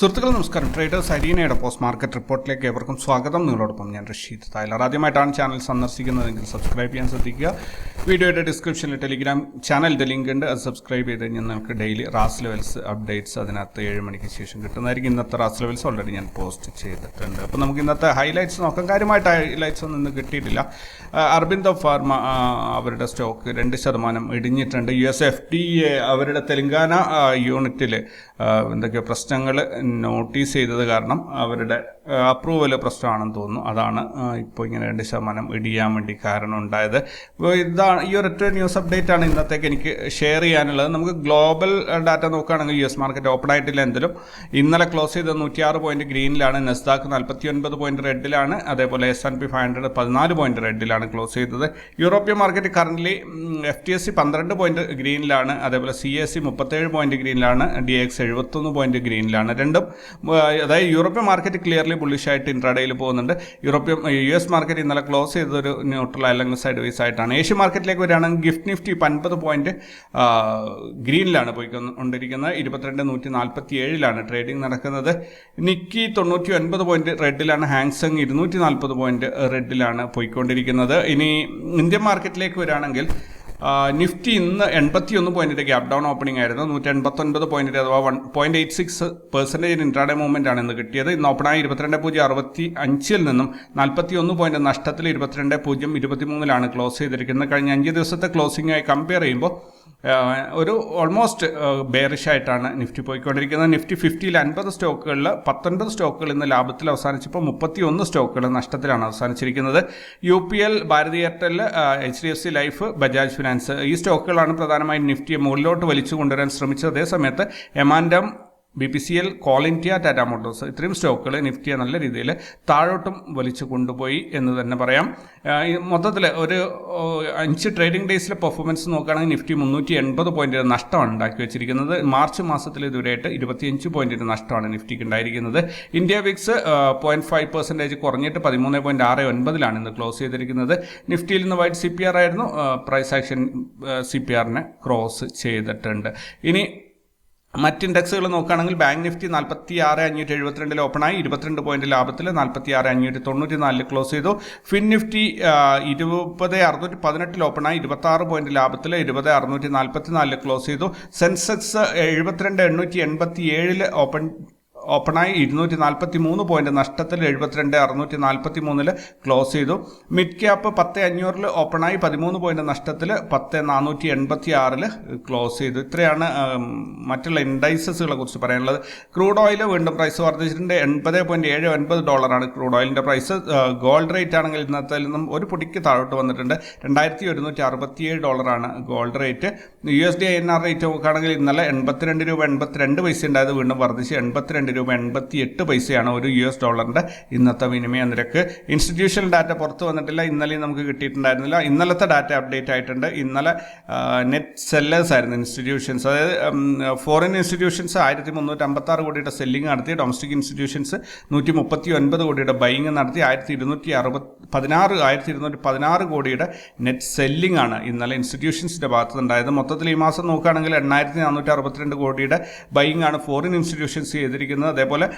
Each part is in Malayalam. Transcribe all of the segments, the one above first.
സുഹൃത്തുക്കൾ നമസ്കാരം. ട്രേഡേഴ്സ് അരീനയുടെ പോസ്റ്റ് മാർക്കറ്റ് റിപ്പോർട്ടിലേക്ക് ഏവർക്കും സ്വാഗതം. നിങ്ങളോടൊപ്പം ഞാൻ റഷീദ് തായ്ലർ. ആദ്യമായിട്ടാണ് ചാനൽ സന്ദർശിക്കുന്നതെങ്കിൽ സബ്സ്ക്രൈബ് ചെയ്യാൻ ശ്രദ്ധിക്കുക. വീഡിയോയുടെ ഡിസ്ക്രിപ്ഷനിൽ ടെലിഗ്രാം ചാനലിന്റെ ലിങ്ക് ഉണ്ട്. അത് സബ്സ്ക്രൈബ് ചെയ്ത് കഴിഞ്ഞാൽ നിങ്ങൾക്ക് ഡെയിലി റാസ് ലെവൽസ് അപ്ഡേറ്റ്സ് അതിനകത്ത് ഏഴ് മണിക്ക് ശേഷം കിട്ടുന്നതായിരിക്കും. ഇന്നത്തെ റാസ് ലെവൽസ് ഓൾറെഡി ഞാൻ പോസ്റ്റ് ചെയ്തിട്ടുണ്ട്. അപ്പോൾ നമുക്ക് ഇന്നത്തെ ഹൈലൈറ്റ്സ് നോക്കാം. കാര്യമായിട്ട് ഹൈലൈറ്റ്സ് ഒന്നും ഇന്ന് കിട്ടിയിട്ടില്ല. അർബിന്ദോ ഫാർമ അവരുടെ സ്റ്റോക്ക് രണ്ട് ശതമാനം ഇടിഞ്ഞിട്ടുണ്ട്. U S F T A അവരുടെ തെലങ്കാന യൂണിറ്റിൽ എന്തൊക്കെയോ പ്രശ്നങ്ങൾ നോട്ടീസ് ചെയ്തത് കാരണം അവരുടെ അപ്രൂവൽ പ്രശ്നമാണെന്ന് തോന്നുന്നു. അതാണ് ഇപ്പോൾ ഇങ്ങനെ രണ്ട് ശതമാനം ഇടിയാൻ വേണ്ടി കാരണം ഉണ്ടായത്. ഇതാണ് ഈ ഒരൊറ്റ ന്യൂസ് അപ്ഡേറ്റ് ആണ് ഇന്നത്തേക്ക് എനിക്ക് ഷെയർ ചെയ്യാനുള്ളത്. നമുക്ക് ഗ്ലോബൽ ഡാറ്റ നോക്കുകയാണെങ്കിൽ യു എസ് മാർക്കറ്റ് ഓപ്പൺ ആയിട്ടില്ല എന്തെങ്കിലും ഇന്നലെ ക്ലോസ് ചെയ്ത നൂറ്റിയാറ് പോയിന്റ് ഗ്രീനിലാണ് നെസ്ദാക്ക് നാൽപ്പത്തി ഒൻപത് പോയിന്റ് റെഡിലാണ് അതേപോലെ S and P five hundred പതിനാല് പോയിന്റ് റെഡിലാണ് ക്ലോസ് ചെയ്തത്. European market current F T S C പന്ത്രണ്ട് പോയിന്റ് ഗ്രീനിലാണ് അതേപോലെ സി എസ് സി മുപ്പത്തേഴ് പോയിന്റ് ഗ്രീനിലാണ് ഡി എക്സ് എഴുപത്തൊന്ന് പോയിന്റ് ഗ്രീനിലാണ് രണ്ടും അതായത് യൂറോപ്യൻ മാർക്കറ്റ് ക്ലിയർലി ബുള്ളിഷായിട്ട് ഇൻട്രാഡേയിൽ പോകുന്നുണ്ട്. യൂറോപ്യൻ യു എസ് മാർക്കറ്റ് ഇന്നലെ ക്ലോസ് ചെയ്തൊരു ന്യൂട്രൽ അല്ലെങ്കിൽ സൈഡ് വൈസ് ആയിട്ടാണ് ഏഷ്യൻ മാർക്കറ്റിലേക്ക് വരികയാണെങ്കിൽ ഗിഫ്റ്റ് നിഫ്റ്റി ഇപ്പം അൻപത് പോയിന്റ് ഗ്രീനിലാണ് പോയിക്കൊണ്ടിരിക്കുന്നത് ഇരുപത്തിരണ്ട് നൂറ്റി നാൽപ്പത്തി ഏഴിലാണ് ട്രേഡിംഗ് നടക്കുന്നത്. നിക്കി തൊണ്ണൂറ്റി ഒൻപത് പോയിന്റ് റെഡിലാണ് ഹാങ്സങ് ഇരുന്നൂറ്റി നാൽപ്പത് പോയിന്റ് റെഡിലാണ് പോയിക്കൊണ്ടിരിക്കുന്നത്. ഇനി ഇന്ത്യൻ മാർക്കറ്റിലേക്ക് വരികയാണെങ്കിൽ നിഫ്റ്റി ഇന്ന് എൺപത്തി ഒന്ന് പോയിന്റിന്റെ ഗ്യാപ് ഡൗൺ ഓപ്പണിംഗ് ആയിരുന്നു. നൂറ്റി എൺപത്തൊൻപത് പോയിന്റ് അഥവാ one point eight six percentage intraday movement ആണ് ഇന്ന് കിട്ടിയത്. ഇന്ന് ഓപ്പണായി ഇരുപത്തിരണ്ട് പൂജ്യം അറുപത്തി അഞ്ചിൽ നിന്നും നാൽപ്പത്തി ഒന്ന് പോയിന്റ് നഷ്ടത്തിൽ ഇരുപത്തിരണ്ട് പൂജ്യം ഇരുപത്തിമൂന്നിലാണ് ക്ലോസ് ചെയ്തിരിക്കുന്നത്. കഴിഞ്ഞ അഞ്ച് ദിവസത്തെ ക്ലോസിംഗ് ആയി കമ്പയർ ചെയ്യുമ്പോൾ ഒരു ഓൾമോസ്റ്റ് ബെയറിഷ് ആയിട്ടാണ് നിഫ്റ്റി പോയിക്കൊണ്ടിരിക്കുന്നത്. നിഫ്റ്റി ഫിഫ്റ്റിയിൽ അൻപത് സ്റ്റോക്കുകളിൽ പത്തൊൻപത് സ്റ്റോക്കുകൾ ഇന്ന് ലാഭത്തിൽ അവസാനിച്ചപ്പോൾ മുപ്പത്തി ഒന്ന് സ്റ്റോക്കുകൾ നഷ്ടത്തിലാണ് അവസാനിച്ചിരിക്കുന്നത്. U P L Bharti Airtel H D F C life Bajaj finance ഈ സ്റ്റോക്കുകളാണ് പ്രധാനമായും നിഫ്റ്റിയെ മുകളിലോട്ട് വലിച്ചു കൊണ്ടുവരാൻ ശ്രമിച്ചത് അതേസമയത്ത് M and M B P C L coal India Tata motors ഇത്രയും സ്റ്റോക്കുകൾ നിഫ്റ്റിയെ നല്ല രീതിയിൽ താഴോട്ടും വലിച്ചു കൊണ്ടുപോയി എന്ന് തന്നെ പറയാം. മൊത്തത്തിൽ ഒരു അഞ്ച് ട്രേഡിംഗ് ഡേയ്സിലെ പെർഫോമൻസ് നോക്കുകയാണെങ്കിൽ നിഫ്റ്റി മുന്നൂറ്റി എൺപത് പോയിന്റ് നഷ്ടമാണ് ഉണ്ടാക്കി വെച്ചിരിക്കുന്നത്. മാർച്ച് മാസത്തിൽ ഇതുവരെയായിട്ട് ഇരുപത്തിയഞ്ച് പോയിന്റിന് നഷ്ടമാണ് നിഫ്റ്റിക്ക് ഉണ്ടായിരിക്കുന്നത്. India VIX point five percentage കുറഞ്ഞിട്ട് പതിമൂന്ന് പോയിന്റ് ആറ് ഒൻപതിലാണ് ഇന്ന് ക്ലോസ് ചെയ്തിരിക്കുന്നത്. നിഫ്റ്റിയിൽ നിന്ന് വൈറ്റ് സി പി ആർ ആയിരുന്നു. പ്രൈസ് ആക്ഷൻ സി പി ആറിനെ ക്രോസ് ചെയ്തിട്ടുണ്ട്. ഇനി മറ്റ് ഇൻഡെക്സുകൾ നോക്കുകയാണെങ്കിൽ ബാങ്ക് നിഫ്റ്റി നാൽപ്പത്തി ആറ് അഞ്ഞൂറ്റി എഴുപത്തിരണ്ടിൽ ഓപ്പണായി ഇരുപത്തിരണ്ട് പോയിന്റ് ലാഭത്തിൽ നാൽപ്പത്തി ആറ് അഞ്ഞൂറ്റി തൊണ്ണൂറ്റി നാലിൽ ക്ലോസ് ചെയ്തു. ഫിൻ നിഫ്റ്റി ഇരുപത് അറുന്നൂറ്റി പതിനെട്ടിൽ ഓപ്പണായി ഇരുപത്തി ആറ് പോയിന്റ് ലാഭത്തിൽ ഇരുപത് അറുന്നൂറ്റി നാൽപ്പത്തി നാലിൽ ക്ലോസ് ചെയ്തു. സെൻസെക്സ് എഴുപത്തിരണ്ട് എണ്ണൂറ്റി എൺപത്തി ഏഴിൽ ഓപ്പൺ ഓപ്പണായി ഇരുന്നൂറ്റി നാൽപ്പത്തി മൂന്ന് പോയിന്റ് നഷ്ടത്തിൽ എഴുപത്തിരണ്ട് അറുന്നൂറ്റി നാൽപ്പത്തി മൂന്നിൽ ക്ലോസ് ചെയ്തു. മിഡ് ക്യാപ്പ് പത്ത് അഞ്ഞൂറിൽ ഓപ്പണായി പതിമൂന്ന് പോയിന്റ് നഷ്ടത്തിൽ പത്ത് നാനൂറ്റി എൺപത്തി ആറിൽ ക്ലോസ് ചെയ്തു. ഇത്രയാണ് മറ്റുള്ള ഇൻഡൈസസുകളെ കുറിച്ച് പറയാനുള്ളത്. ക്രൂഡ് ഓയിൽ വീണ്ടും പ്രൈസ് വർദ്ധിച്ചിട്ടുണ്ട്. എൺപത് പോയിന്റ് ഏഴ് ഒൻപത് ഡോളറാണ് ക്രൂഡ് ഓയിലിന്റെ പ്രൈസ് ഗോൾഡ് റേറ്റ് ആണെങ്കിൽ ഇന്നത്തെ നിന്നും ഒരു പൊടിക്ക് താഴോട്ട് വന്നിട്ടുണ്ട്. രണ്ടായിരത്തി ഒരുന്നൂറ്റി അറുപത്തിയേഴ് ഡോളറാണ് gold rate U S D I N R rate നോക്കുകയാണെങ്കിൽ ഇന്നലെ എൺപത്തിരണ്ട് രൂപ എൺപത്തിരണ്ട് പൈസ ഉണ്ടായത് വീണ്ടും വർദ്ധിച്ച്. എൺപത്തിരണ്ട് എൺപത്തി എട്ട് പൈസയാണ് ഒരു യു എസ് ഡോളറിന്റെ ഇന്നത്തെ വിനിമയ നിരക്ക്. ഇൻസ്റ്റിറ്റ്യൂഷണൽ ഡാറ്റ പുറത്തു വന്നിട്ടില്ല. ഇന്നലെയും നമുക്ക് കിട്ടിയിട്ടുണ്ടായിരുന്നില്ല. ഇന്നലത്തെ ഡാറ്റ അപ്ഡേറ്റ് ആയിട്ടുണ്ട്. ഇന്നലെ നെറ്റ് സെല്ലേഴ്സ് ആയിരുന്നു ഇൻസ്റ്റിറ്റ്യൂഷൻസ് അതായത് ഫോറിൻ ഇൻസ്റ്റിറ്റ്യൂഷൻസ് ആയിരത്തി മുന്നൂറ്റി അമ്പത്തി ആറ് കോടിയുടെ സെല്ലിംഗ് നടത്തി. ഡൊമസ്റ്റിക് ഇൻസ്റ്റിറ്റ്യൂഷൻസ് നൂറ്റി മുപ്പത്തി ഒൻപത് കോടിയുടെ ബൈങ് നടത്തി. ആയിരത്തി ഇരുന്നൂറ്റി അറുപത് പതിനാറ് ആയിരത്തി ഇരുന്നൂറ്റി പതിനാറ് കോടിയുടെ നെറ്റ് സെല്ലിംഗ് ആണ് ഇന്നലെ ഇൻസ്റ്റിറ്റ്യൂഷൻസിന്റെ ഭാഗത്ത് ഉണ്ടായത് മൊത്തത്തിൽ ഈ മാസം നോക്കുകയാണെങ്കിൽ എണ്ണായിരത്തി നാനൂറ്റി അറുപത്തിരണ്ട് കോടിയുടെ ബൈങ് ആണ് ഫോറിൻ ഇൻസ്റ്റിറ്റ്യൂഷൻസ് ചെയ്തിരിക്കുന്നത്. അതേപോലെ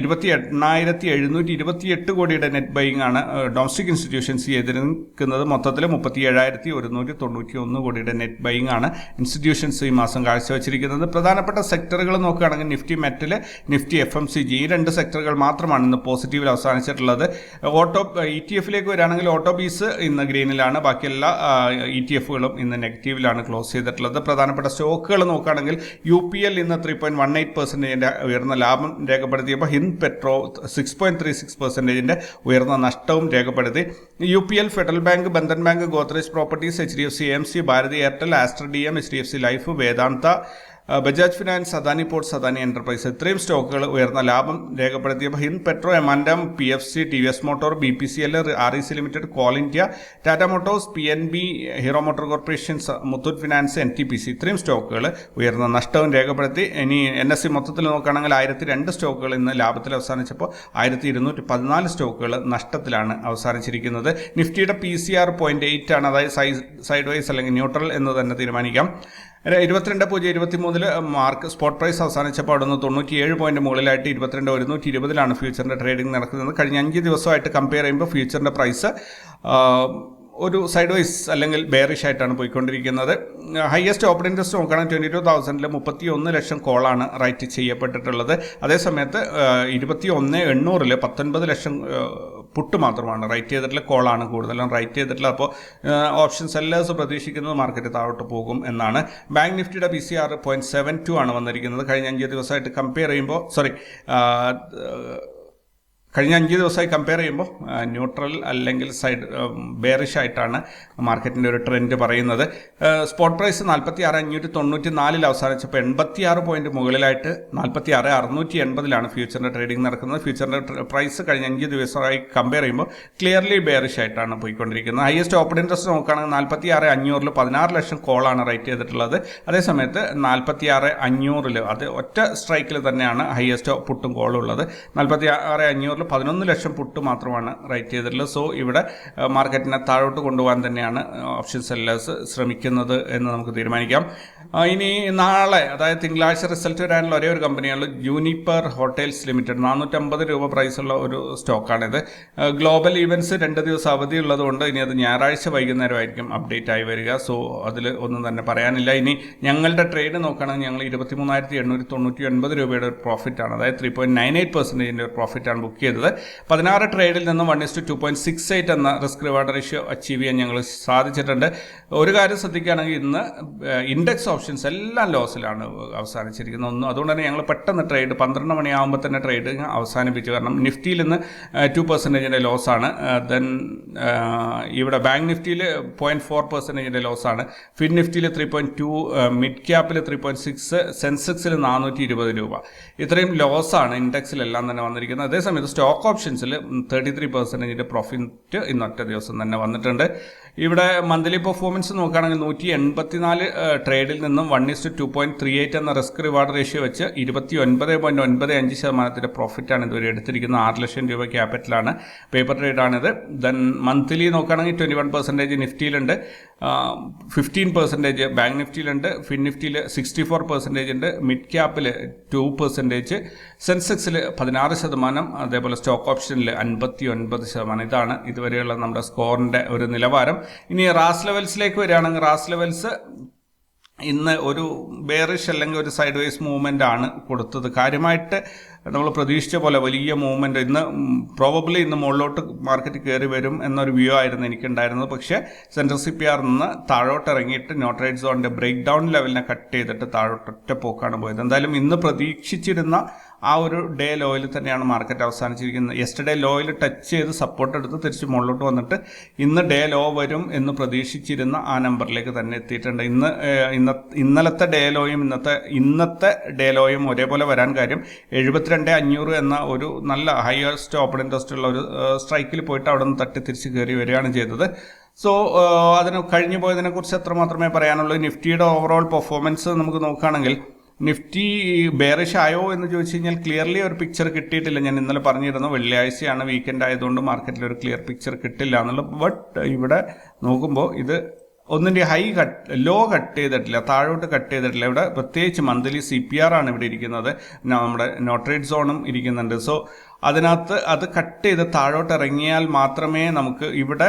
ഇരുപത്തി എണ്ണായിരത്തി എഴുന്നൂറ്റി ഇരുപത്തി എട്ട് കോടിയുടെ നെറ്റ് ബൈങ് ആണ് ഡൊമസ്റ്റിക് ഇൻസ്റ്റിറ്റ്യൂഷൻസ് ചെയ്തിരിക്കുന്നത്. മൊത്തത്തിൽ മുപ്പത്തി ഏഴായിരത്തി ഒരുന്നൂറ്റി തൊണ്ണൂറ്റി ഒന്ന് കോടിയുടെ നെറ്റ് ബൈങ് ആണ് ഇൻസ്റ്റിറ്റ്യൂഷൻസ് ഈ മാസം കാഴ്ചവെച്ചിരിക്കുന്നത്. പ്രധാനപ്പെട്ട സെക്ടറുകൾ നോക്കുകയാണെങ്കിൽ Nifty metal Nifty F M C G ഈ രണ്ട് സെക്ടറുകൾ മാത്രമാണ് ഇന്ന് പോസിറ്റീവിൽ അവസാനിച്ചിട്ടുള്ളത്. ഓട്ടോ ഇ ടി എഫിലേക്ക് വരികയാണെങ്കിൽ ഓട്ടോ ബീസ് ഇന്ന് ഗ്രീനിലാണ്. ബാക്കി എല്ലാ ഇ ടി എഫുകളും ഇന്ന് നെഗറ്റീവിലാണ് ക്ലോസ് ചെയ്തിട്ടുള്ളത്. പ്രധാനപ്പെട്ട സ്റ്റോക്കുകൾ നോക്കുകയാണെങ്കിൽ യു പി എൽ ഇന്ന് ത്രീ പോയിന്റ് വൺ എയ്റ്റ് പെർസെന്റേജിന്റെ ഉയർന്ന ലാഭം രേഖപ്പെടുത്തിയപ്പോൾ Hind Petro six point three six പെർസെന്റേജിന്റെ ഉയർന്ന നഷ്ടവും രേഖപ്പെടുത്തി. U P L Federal Bank Bandhan Bank Godrej Properties H D F C M C Bharti Airtel Aster D M H D F C Life Vedanta Bajaj Finance Adani Ports Adani Enterprise ഇത്രയും സ്റ്റോക്കുകൾ ഉയർന്ന ലാഭം രേഖപ്പെടുത്തിയപ്പോൾ Hind Petro M and M P F C T V S Motor B P C L R E C Limited Coal India Tata Motors P N B Hero Motor Corporations Muthoot Finance N T P C ഇത്രയും സ്റ്റോക്കുകൾ ഉയർന്ന നഷ്ടവും രേഖപ്പെടുത്തി. ഇനി എൻ എസ് സി മൊത്തത്തിൽ നോക്കുകയാണെങ്കിൽ ആയിരത്തി രണ്ട് സ്റ്റോക്കുകൾ ഇന്ന് ലാഭത്തിൽ അവസാനിച്ചപ്പോൾ ആയിരത്തി ഇരുന്നൂറ്റി പതിനാല് സ്റ്റോക്കുകൾ നഷ്ടത്തിലാണ് അവസാനിച്ചിരിക്കുന്നത്. നിഫ്റ്റിയുടെ P C R point eight ആണ്. അതായത് സൈഡ് വൈസ് അല്ലെങ്കിൽ ന്യൂട്രൽ എന്ന് തന്നെ തീരുമാനിക്കാം. ഇരുപത്തിരണ്ട് പൂജ്യം ഇരുപത്തി മൂന്നിൽ മാർക്ക് സ്പോട്ട് പ്രൈസ് അവസാനിച്ചപ്പോൾ അവിടെ നിന്ന് തൊണ്ണൂറ്റിയേഴ് പോയിന്റ് മുകളിലായിട്ട് ഇരുപത്തിരണ്ട് ഒരുന്നൂറ്റി ഇരുപതിലാണ് ഫ്യൂച്ചറിന്റെ ട്രേഡിംഗ് നടക്കുന്നത്. കഴിഞ്ഞ അഞ്ച് ദിവസമായിട്ട് കമ്പയർ ചെയ്യുമ്പോൾ ഫ്യൂച്ചറിന്റെ പ്രൈസ് ഒരു സൈഡ് വൈസ് അല്ലെങ്കിൽ ബെയറിഷ് ആയിട്ടാണ് പോയിക്കൊണ്ടിരിക്കുന്നത്. ഹയസ്റ്റ് ഓപ്പൺ ഇൻട്രസ്റ്റ് നോക്കുകയാണെങ്കിൽ ട്വന്റി ടു തൗസൻഡിൽ മുപ്പത്തി ഒന്ന് ലക്ഷം കോളാണ് റൈറ്റ് ചെയ്യപ്പെട്ടിട്ടുള്ളത്. അതേസമയത്ത് ഇരുപത്തി ഒന്ന് എണ്ണൂറിൽ പത്തൊൻപത് ലക്ഷം പുട്ട് മാത്രമാണ്. റൈറ്റ് ചെയ്തിട്ടുള്ള കോളാണ് കൂടുതലും. റൈറ്റ് ചെയ്തിട്ടുള്ള അപ്പോൾ ഓപ്ഷൻ സെല്ലേഴ്സ് പ്രതീക്ഷിക്കുന്നത് മാർക്കറ്റ് താഴോട്ട് പോകും എന്നാണ്. ബാങ്ക് നിഫ്റ്റിയുടെ B C R point seven two ആണ് വന്നിരിക്കുന്നത്. കഴിഞ്ഞ അഞ്ച് ദിവസമായിട്ട് കമ്പയർ ചെയ്യുമ്പോൾ സോറി കഴിഞ്ഞ അഞ്ച് ദിവസമായി കമ്പയർ ചെയ്യുമ്പോൾ ന്യൂട്രൽ അല്ലെങ്കിൽ സൈഡ് ബെയറിഷ് ആയിട്ടാണ് മാർക്കറ്റിന്റെ ഒരു ട്രെൻഡ് പറയുന്നത്. സ്പോട്ട് പ്രൈസ് നാൽപ്പത്തി ആറ് അഞ്ഞൂറ്റി തൊണ്ണൂറ്റി നാലിൽ അവസാനിച്ചപ്പോൾ എൺപത്തി ആറ് പോയിന്റ് മുകളിലായിട്ട് നാൽപ്പത്തി ആറ് അറുന്നൂറ്റി എൺപതിലാണ് ഫ്യൂച്ചറിന്റെ ട്രേഡിംഗ് നടക്കുന്നത്. ഫ്യൂച്ചറിന്റെ പ്രൈസ് കഴിഞ്ഞ അഞ്ച് ദിവസമായി കമ്പയർ ചെയ്യുമ്പോൾ ക്ലിയർലി ബെയറിഷ് ആയിട്ടാണ് പോയിക്കൊണ്ടിരിക്കുന്നത്. ഹയസ്റ്റ് ഓപ്പൺ ഇൻട്രസ്റ്റ് നോക്കുകയാണെങ്കിൽ നാൽപ്പത്തി ആറ് അഞ്ഞൂറിൽ പതിനാറ് ലക്ഷം കോളാണ് റേറ്റ് ചെയ്തിട്ടുള്ളത്. അതേസമയത്ത് നാൽപ്പത്തി ആറ് അഞ്ഞൂറിൽ അത് ഒറ്റ സ്ട്രൈക്കിൽ തന്നെയാണ് ഹയസ്റ്റ് പുട്ടും കോളും ഉള്ളത്. നാൽപ്പത്തി ആറ് അഞ്ഞൂറിൽ പതിനൊന്ന് ലക്ഷം പുട്ട് മാത്രമാണ് റൈറ്റ് ചെയ്തിട്ടുള്ളത്. സോ ഇവിടെ മാർക്കറ്റിനെ താഴോട്ട് കൊണ്ടുപോകാൻ തന്നെയാണ് ഓപ്ഷൻ സെല്ലേഴ്സ് ശ്രമിക്കുന്നത് എന്ന് നമുക്ക് തീരുമാനിക്കാം. ഇനി നാളെ അതായത് തിങ്കളാഴ്ച റിസൾട്ട് വരാനുള്ള ഒരേ ഒരു കമ്പനിയാണ് ജൂനിപ്പർ ഹോട്ടൽസ് ലിമിറ്റഡ്. നാനൂറ്റമ്പത് രൂപ പ്രൈസുള്ള ഒരു സ്റ്റോക്കാണിത്. ഗ്ലോബൽ ഈവൻസ് രണ്ട് ദിവസം അവധി ഉള്ളതുകൊണ്ട് ഇനി അത് ഞായറാഴ്ച വൈകുന്നേരമായിരിക്കും അപ്ഡേറ്റ് ആയി വരിക. സോ അതിൽ ഒന്നും തന്നെ പറയാനില്ല. ഇനി ഞങ്ങളുടെ ട്രേഡ് നോക്കുകയാണെങ്കിൽ ഞങ്ങൾ ഇരുപത്തി മൂന്നായിരത്തി എണ്ണൂറ്റി തൊണ്ണൂറ്റി ഒൻപത് രൂപയുടെ ഒരു പ്രോഫിറ്റാണ് അതായത് ത്രീ പോയിന്റ് നയൻ എയ്റ്റ് പെർസെന്റേജിന്റെ ഒരു പ്രോഫിറ്റാണ് ബുക്ക് ചെയ്തത്. പതിനാറ് ട്രേഡിൽ നിന്നും one is to two point six eight എന്ന റിസ്ക് റിവാർഡ് റേഷ്യോ അച്ചീവ് ചെയ്യാൻ ഞങ്ങൾ സാധിച്ചിട്ടുണ്ട്. ഒരു കാര്യം ശ്രദ്ധിക്കുകയാണെങ്കിൽ ഇന്ന് ഇൻഡെക്സ് ഓപ്ഷൻസ് എല്ലാം ലോസിലാണ് അവസാനിച്ചിരിക്കുന്നത്. ഒന്നും അതുകൊണ്ട് തന്നെ ഞങ്ങൾ പെട്ടെന്ന് ട്രേഡ് പന്ത്രണ്ട് മണിയാകുമ്പോൾ തന്നെ ട്രേഡ് അവസാനിപ്പിച്ചു. കാരണം നിഫ്റ്റിയിൽ നിന്ന് ടു പെർസെന്റേജിന്റെ ലോസാണ് ദെൻ ഇവിടെ ബാങ്ക് നിഫ്റ്റിയിൽ പോയിന്റ് ഫോർ പെർസെന്റേജിന്റെ ലോസാണ് ഫിൻ നിഫ്റ്റിയിൽ ത്രീ പോയിന്റ് ടു മിഡ് ക്യാപ്പിൽ ത്രീ പോയിന്റ് സിക്സ് സെൻസെക്സിൽ നാനൂറ്റി ഇരുപത് രൂപ. ഇത്രയും ലോസാണ് ഇൻഡെക്സിലെല്ലാം തന്നെ വന്നിരിക്കുന്നത്. അതേസമയത്ത് സ്റ്റോക്ക് ഓപ്ഷൻസിൽ തേർട്ടി ത്രീ പെർസെന്റേജിന്റെ പ്രോഫിറ്റ് ഇന്നൊറ്റ ദിവസം തന്നെ വന്നിട്ടുണ്ട്. ഇവിടെ മന്ത്ലി പെർഫോമൻസ് നോക്കുകയാണെങ്കിൽ നൂറ്റി എൺപത്തിനാല് ട്രേഡിൽ നിന്നും one is to two point three eight എന്ന റിസ്ക് റിവാർഡ് റേഷ്യോ വെച്ച് ഇരുപത്തി ഒൻപത് പോയിന്റ് ഒൻപത് അഞ്ച് ശതമാനത്തിന്റെ പ്രോഫിറ്റാണ് ഇതുവരെ എടുത്തിരിക്കുന്നത്. ആറ് ലക്ഷം രൂപ ക്യാപിറ്റലാണ് പേപ്പർ ട്രേഡാണിത് ദെൻ മന്ത്ലി നോക്കുകയാണെങ്കിൽ ട്വന്റി വൺ പെർസെന്റേജ് നിഫ്റ്റിയിലുണ്ട് ഫിഫ്റ്റീൻ പെർസെന്റേജ് ബാങ്ക് നിഫ്റ്റിയിലുണ്ട്. ഫിൻ നിഫ്റ്റിയിൽ സിക്സ്റ്റി ഫോർ പെർസെന്റേജ് ഉണ്ട്. മിഡ് ക്യാപ്പിൽ ടു പെർസെന്റേജ് സെൻസെക്സിൽ പതിനാറ് ശതമാനം. അതേപോലെ സ്റ്റോക്ക് ഓപ്ഷനിൽ അൻപത്തി ഒൻപത് ശതമാനം. ഇതാണ് ഇതുവരെയുള്ള നമ്മുടെ സ്കോറിന്റെ ഒരു നിലവാരം. ഇനി റാസ് ലെവൽസിലേക്ക് വരികയാണെങ്കിൽ റാസ് ലെവൽസ് ഇന്ന് ഒരു ബെയറിഷ് അല്ലെങ്കിൽ ഒരു സൈഡ് വൈസ് മൂവ്മെന്റ് ആണ് കൊടുത്തത്. കാര്യമായിട്ട് നമ്മൾ പ്രതീക്ഷിച്ച പോലെ വലിയ മൂവ്മെന്റ് ഇന്ന് പ്രോബബ്ലി ഇന്ന് മുകളിലോട്ട് മാർക്കറ്റ് കയറി വരും എന്നൊരു വ്യൂ ആയിരുന്നു എനിക്കുണ്ടായിരുന്നത്. പക്ഷേ സെൻട്രൽ സി പി ആർ നിന്ന് താഴോട്ട് ഇറങ്ങിയിട്ട് നോട്ടറേറ്റ് സോണിന്റെ ബ്രേക്ക് ഡൗൺ ലെവലിനെ കട്ട് ചെയ്തിട്ട് താഴോട്ട് ഒറ്റ പോക്കാണ് പോയത്. എന്തായാലും ഇന്ന് പ്രതീക്ഷിച്ചിരുന്ന ആ ഒരു ഡേ ലോയിൽ തന്നെയാണ് മാർക്കറ്റ് അവസാനിച്ചിരിക്കുന്നത്. യെസ്റ്റർഡേ ലോയിൽ ടച്ച് ചെയ്ത് സപ്പോർട്ട് എടുത്ത് തിരിച്ച് മുകളിലോട്ട് വന്നിട്ട് ഇന്ന് ഡേ ലോ വരും എന്ന് പ്രതീക്ഷിച്ചിരുന്ന ആ നമ്പറിലേക്ക് തന്നെ എത്തിയിട്ടുണ്ട്. ഇന്ന് ഇന്ന ഇന്നലത്തെ ഡേ ലോയും ഇന്നത്തെ ഇന്നത്തെ ഡേ ലോയും ഒരേപോലെ വരാൻ കാര്യം എഴുപത്തിരണ്ട് അഞ്ഞൂറ് എന്ന ഒരു നല്ല ഹയസ്റ്റ് ഓപ്പൺ ഇൻട്രസ്റ്റ് ഉള്ള ഒരു സ്ട്രൈക്കിൽ പോയിട്ട് അവിടെ നിന്ന് തട്ടി തിരിച്ച് കയറി വരികയാണ് ചെയ്തത്. സോ അതിന് കഴിഞ്ഞു പോയതിനെക്കുറിച്ച് എത്ര മാത്രമേ പറയാനുള്ളൂ? നിഫ്റ്റിയുടെ ഓവറോൾ പെർഫോമൻസ് നമുക്ക് നോക്കുകയാണെങ്കിൽ നിഫ്റ്റി ബെയറിഷ് ആയോ എന്ന് ചോദിച്ചു കഴിഞ്ഞാൽ ക്ലിയർലി ഒരു പിക്ചർ കിട്ടിയിട്ടില്ല. ഞാൻ ഇന്നലെ പറഞ്ഞിരുന്നു വെള്ളിയാഴ്ചയാണ് വീക്കെൻഡ് ആയതുകൊണ്ട് മാർക്കറ്റിൽ ഒരു ക്ലിയർ പിക്ചർ കിട്ടില്ല എന്നുള്ളത്. ബട്ട് ഇവിടെ നോക്കുമ്പോൾ ഇത് ഒന്നിന്റെ ഹൈ കട്ട് ലോ കട്ട് ചെയ്തിട്ടില്ല താഴോട്ട് കട്ട് ചെയ്തിട്ടില്ല. ഇവിടെ പ്രത്യേകിച്ച് മന്ത്ലി സി പി ആർ ആണ് ഇവിടെ ഇരിക്കുന്നത്. നമ്മുടെ നോട്രേറ്റ് സോണും ഇരിക്കുന്നുണ്ട്. സോ അതിനകത്ത് അത് കട്ട് ചെയ്ത് താഴോട്ട് ഇറങ്ങിയാൽ മാത്രമേ നമുക്ക് ഇവിടെ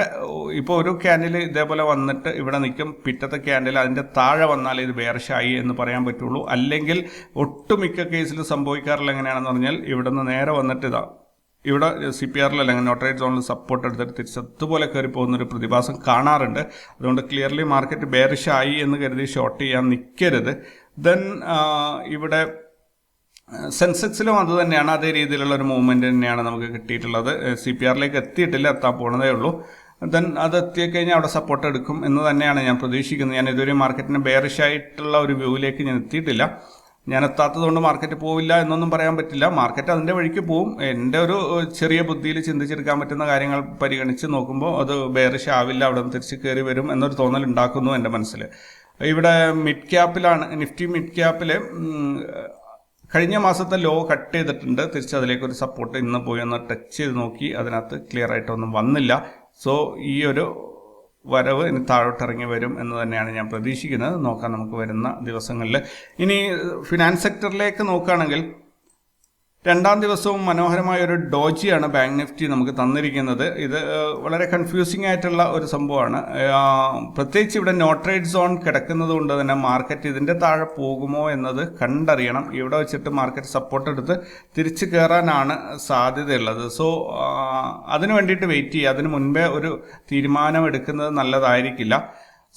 ഇപ്പോൾ ഒരു ക്യാൻഡിൽ ഇതേപോലെ വന്നിട്ട് ഇവിടെ നിൽക്കും. പിറ്റത്തെ ക്യാൻഡിൽ അതിന്റെ താഴെ വന്നാൽ ഇത് ബേർഷായി എന്ന് പറയാൻ പറ്റുള്ളൂ. അല്ലെങ്കിൽ ഒട്ടുമിക്ക കേസിൽ സംഭവിക്കാറില്ല എങ്ങനെയാണെന്ന് പറഞ്ഞാൽ ഇവിടെ നിന്ന് നേരെ വന്നിട്ട് ഇതാ ഇവിടെ സി പി ആറിൽ അല്ലെങ്കിൽ നോട്ടറേറ്റ് സോണിൽ സപ്പോർട്ട് എടുത്തിട്ട് തിരിച്ചതുപോലെ കയറി പോകുന്ന ഒരു പ്രതിഭാസം കാണാറുണ്ട്. അതുകൊണ്ട് ക്ലിയർലി മാർക്കറ്റ് ബേറിഷ് ആയി എന്ന് കരുതി ഷോർട്ട് ചെയ്യാൻ നിൽക്കരുത് ദെൻ ഇവിടെ സെൻസെക്സിലും അത് തന്നെയാണ്. അതേ രീതിയിലുള്ള ഒരു മൂവ്മെന്റ് തന്നെയാണ് നമുക്ക് കിട്ടിയിട്ടുള്ളത്. സി പി ആറിലേക്ക് എത്തിയിട്ടില്ല എത്താൻ പോണതേ ഉള്ളൂ. ദെൻ അത് എത്തിക്കഴിഞ്ഞാൽ അവിടെ സപ്പോർട്ട് എടുക്കും എന്ന് തന്നെയാണ് ഞാൻ പ്രതീക്ഷിക്കുന്നത്. ഞാൻ ഇതുവരെ മാർക്കറ്റിന് ബെയറിഷ് ആയിട്ടുള്ള ഒരു വ്യൂവിലേക്ക് ഞാൻ എത്തിയിട്ടില്ല. ഞാൻ എത്താത്തത് കൊണ്ട് മാർക്കറ്റ് പോവില്ല എന്നൊന്നും പറയാൻ പറ്റില്ല. മാർക്കറ്റ് അതിന്റെ വഴിക്ക് പോവും. എന്റെ ഒരു ചെറിയ ബുദ്ധിയിൽ ചിന്തിച്ചെടുക്കാൻ പറ്റുന്ന കാര്യങ്ങൾ പരിഗണിച്ച് നോക്കുമ്പോൾ അത് ബേറിഷ് ആവില്ല അവിടെ തിരിച്ച് കയറി വരും എന്നൊരു തോന്നൽ ഉണ്ടാക്കുന്നു എന്റെ മനസ്സിൽ ഇവിടെ മിഡ് ക്യാപ്പിലാണ് നിഫ്റ്റി മിഡ് ക്യാപ്പിൽ കഴിഞ്ഞ മാസത്തെ ലോ കട്ട് ചെയ്തിട്ടുണ്ട്. തിരിച്ച് അതിലേക്ക് ഒരു സപ്പോർട്ട് ഇന്ന് പോയി ഒന്ന് ടച്ച് ചെയ്ത് നോക്കി. അതിനകത്ത് ക്ലിയർ ആയിട്ടൊന്നും വന്നില്ല. സോ ഈ ഒരു വരവ് ഇനി താഴോട്ടിറങ്ങി വരും എന്ന് തന്നെയാണ് ഞാൻ പ്രതീക്ഷിക്കുന്നത്. നോക്കാം നമുക്ക് വരുന്ന ദിവസങ്ങളിൽ. ഇനി ഫിനാൻസ് സെക്ടറിലേക്ക് നോക്കുകയാണെങ്കിൽ രണ്ടാം ദിവസവും മനോഹരമായ ഒരു ഡോജിയാണ് ബാങ്ക് നിഫ്റ്റി നമുക്ക് തന്നിരിക്കുന്നത്. ഇത് വളരെ കൺഫ്യൂസിംഗ് ആയിട്ടുള്ള ഒരു സംഭവമാണ്. പ്രത്യേകിച്ച് ഇവിടെ നോ ട്രേഡ് സോൺ കിടക്കുന്നത് കൊണ്ട് തന്നെ മാർക്കറ്റ് ഇതിന്റെ താഴെ പോകുമോ എന്നത് കണ്ടറിയണം. ഇവിടെ വെച്ചിട്ട് മാർക്കറ്റ് സപ്പോർട്ട് എടുത്ത് തിരിച്ചു കയറാനാണ് സാധ്യതയുള്ളത്. സോ അതിനു വേണ്ടിയിട്ട് വെയിറ്റ് ചെയ്യുക. അതിന് മുൻപേ ഒരു തീരുമാനം എടുക്കുന്നത് നല്ലതായിരിക്കില്ല.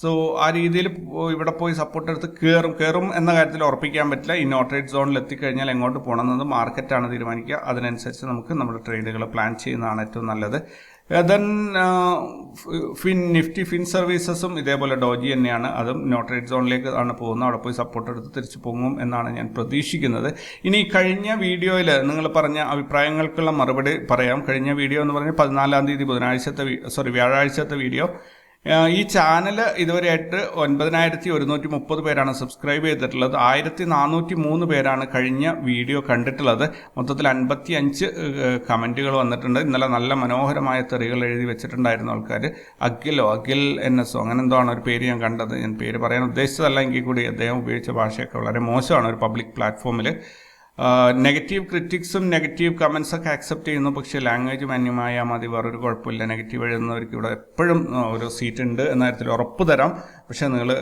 സോ ആ രീതിയിൽ ഇവിടെ പോയി സപ്പോർട്ട് എടുത്ത് കയറും കയറും എന്ന കാര്യത്തിൽ ഉറപ്പിക്കാൻ പറ്റില്ല. ഈ നോട്ടറേറ്റ് സോണിൽ എത്തിക്കഴിഞ്ഞാൽ എങ്ങോട്ട് പോകണമെന്നത് മാർക്കറ്റാണ് തീരുമാനിക്കുക. അതിനനുസരിച്ച് നമുക്ക് നമ്മുടെ ട്രേഡുകൾ പ്ലാൻ ചെയ്യുന്നതാണ് ഏറ്റവും നല്ലത്. ദെൻ ഫിൻ നിഫ്റ്റി ഫിൻ സർവീസസും ഇതേപോലെ ഡോജി തന്നെയാണ്. അതും നോട്ടറേറ്റ് സോണിലേക്ക് ആണ് പോകുന്നത്. അവിടെ പോയി സപ്പോർട്ട് എടുത്ത് തിരിച്ചു പോകും എന്നാണ് ഞാൻ പ്രതീക്ഷിക്കുന്നത്. ഇനി കഴിഞ്ഞ വീഡിയോയിൽ നിങ്ങൾ പറഞ്ഞ അഭിപ്രായങ്ങൾക്കുള്ള മറുപടി പറയാം. കഴിഞ്ഞ വീഡിയോ എന്ന് പറഞ്ഞാൽ പതിനാലാം തീയതി ബുധനാഴ്ചത്തെ സോറി വ്യാഴാഴ്ചത്തെ വീഡിയോ. ഈ ചാനൽ ഇതുവരെയായിട്ട് ഒൻപതിനായിരത്തി ഒരുന്നൂറ്റി മുപ്പത് പേരാണ് സബ്സ്ക്രൈബ് ചെയ്തിട്ടുള്ളത്. ആയിരത്തി നാനൂറ്റി മൂന്ന് പേരാണ് കഴിഞ്ഞ വീഡിയോ കണ്ടിട്ടുള്ളത്. മൊത്തത്തിൽ അൻപത്തി അഞ്ച് കമന്റുകൾ വന്നിട്ടുണ്ട്. ഇന്നലെ നല്ല മനോഹരമായ തെറികൾ എഴുതി വെച്ചിട്ടുണ്ടായിരുന്നു ആൾക്കാർ അഖിലോ അഖിൽ എൻ എസ് അങ്ങനെ എന്തോ ആണ് ഒരു പേര് ഞാൻ കണ്ടത്. ഞാൻ പേര് പറയാൻ ഉദ്ദേശിച്ചതല്ല എങ്കിൽ കൂടി അദ്ദേഹം ഉപയോഗിച്ച ഭാഷയൊക്കെ വളരെ മോശമാണ് ഒരു പബ്ലിക് പ്ലാറ്റ്ഫോമിൽ നെഗറ്റീവ് ക്രിറ്റിക്സും നെഗറ്റീവ് കമൻസ് ഒക്കെ ആക്സെപ്റ്റ് ചെയ്യുന്നു. പക്ഷേ ലാംഗ്വേജ് മാന്യമായാൽ മതി. വേറൊരു കുഴപ്പമില്ല. നെഗറ്റീവ് എഴുതുന്നവർക്ക് ഇവിടെ എപ്പോഴും ഒരു സീറ്റ് ഉണ്ട്. എന്ന കാര്യത്തിൽ ഉറപ്പ് തരാം. പക്ഷേ നിങ്ങൾ